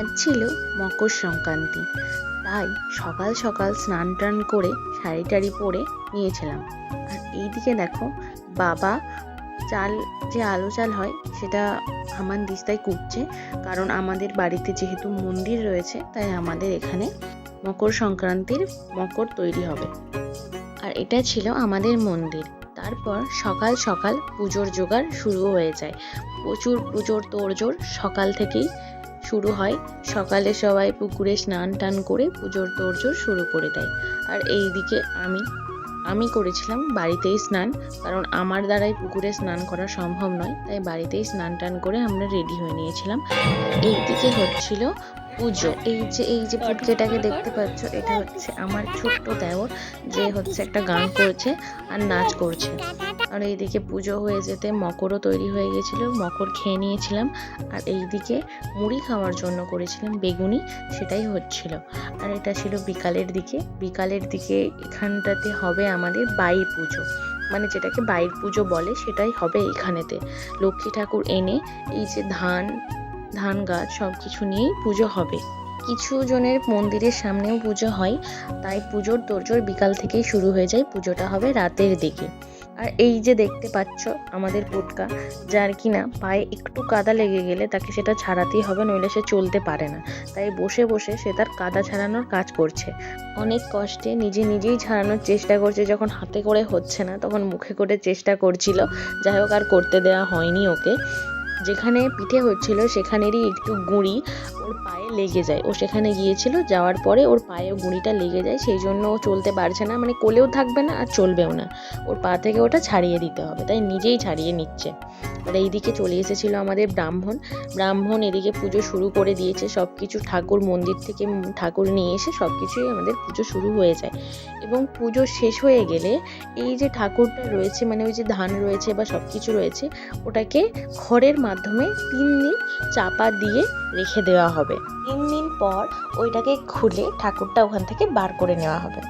আজ ছিল মকর সংক্রান্তি। তাই সকাল সকাল স্নান টান করে শাড়ি টাড়ি পরে নিয়েছিলাম। আর এইদিকে দেখো, বাবা চাল যে আলো চাল হয় সেটা আমার দিস্তায় কুটছে কারণ আমাদের বাড়িতে যেহেতু মন্দির রয়েছে, তাই আমাদের এখানে মকর সংক্রান্তির মকর তৈরি হবে। আর এটা ছিল আমাদের মন্দির। তারপর সকাল সকাল পুজোর জোগাড় শুরু হয়ে যায়। প্রচুর পুজোর তোড়জোড় সকাল থেকেই শুরু হয়। সকালে সবাই পুকুরে স্নান টান করে পুজোর তোড়জোড় শুরু করে দেয়। আর এইদিকে আমি আমি করেছিলাম বাড়িতেই স্নান। কারণ আমার দ্বারাই পুকুরে স্নান করা সম্ভব নয়, তাই বাড়িতেই স্নান টান করে আমরা রেডি হয়ে নিয়েছিলাম। এই দিকে হচ্ছিল পুজো। এই যে এই যে পুটকেটাকে দেখতে পাচ্ছ, এটা হচ্ছে আমার ছোট্ট দেওর, যে হচ্ছে একটা গান করছে আর নাচ করছে। আর এইদিকে পুজো হয়ে যেতে মকরও তৈরি হয়ে গেছিল, মকর খেয়ে নিয়েছিলাম। আর এইদিকে মুড়ি খাওয়ার জন্য করেছিলাম বেগুনি, সেটাই হচ্ছিল। আর এটা ছিল বিকালের দিকে। বিকালের দিকে এখানটাতে হবে আমাদের বাই পুজো। মানে যেটাকে বাইর পুজো বলে, সেটাই হবে এখানেতে লক্ষ্মী ঠাকুর এনে এই যে ধান ধান গাছ সব কিছু নিয়েই পুজো হবে। কিছু জনের মন্দিরের সামনেও পুজো হয়, তাই পুজোর তোড়জোড় বিকাল থেকেই শুরু হয়ে যায়। পুজোটা হবে রাতের দিকে। আর এই যে দেখতে পাচ্ছ আমাদের পুটকা, যার কিনা পায়ে একটু কাদা লেগে গেলে তাকে সেটা ছাড়াতেই হবে, নইলে সে চলতে পারে না। তাই বসে বসে সে তার কাদা ছাড়ানোর কাজ করছে। অনেক কষ্টে নিজে নিজেই ছাড়ানোর চেষ্টা করছে, যখন হাতে করে হচ্ছে না, তখন মুখে করে চেষ্টা করছিল। যাই হোক, আর করতে দেওয়া হয়নি ওকে। যেখানে পিঠে হচ্ছিল, সেখানেরই একটু গুঁড়ি ওর পায়ে লেগে যায়। ও সেখানে গিয়েছিল, যাওয়ার পরে ওর পায়ে গুঁড়িটা লেগে যায়, সেই জন্য ও চলতে পারছে না। মানে কোলেও থাকবে না আর চলবেও না। ওর পা থেকে ওটা ছাড়িয়ে দিতে হবে, তাই নিজেই ছাড়িয়ে নিচ্ছে। আর এইদিকে চলে এসেছিল আমাদের ব্রাহ্মণ। ব্রাহ্মণ এদিকে পুজো শুরু করে দিয়েছে সব কিছু ঠাকুর মন্দির থেকে ঠাকুর নিয়ে এসে সব কিছুই আমাদের পুজো শুরু হয়ে যায়। এবং পুজো শেষ হয়ে গেলে এই যে ঠাকুরটা রয়েছে মানে ওই যে ধান রয়েছে বা সব কিছু রয়েছে, ওটাকে খড়ের মাধ্যমে তিন দিন চাপা দিয়ে রেখে দেওয়া হবে। তিন দিন পর ওইটাকে খুলে ঠাকুরটা ওখান থেকে বার করে নেওয়া হবে।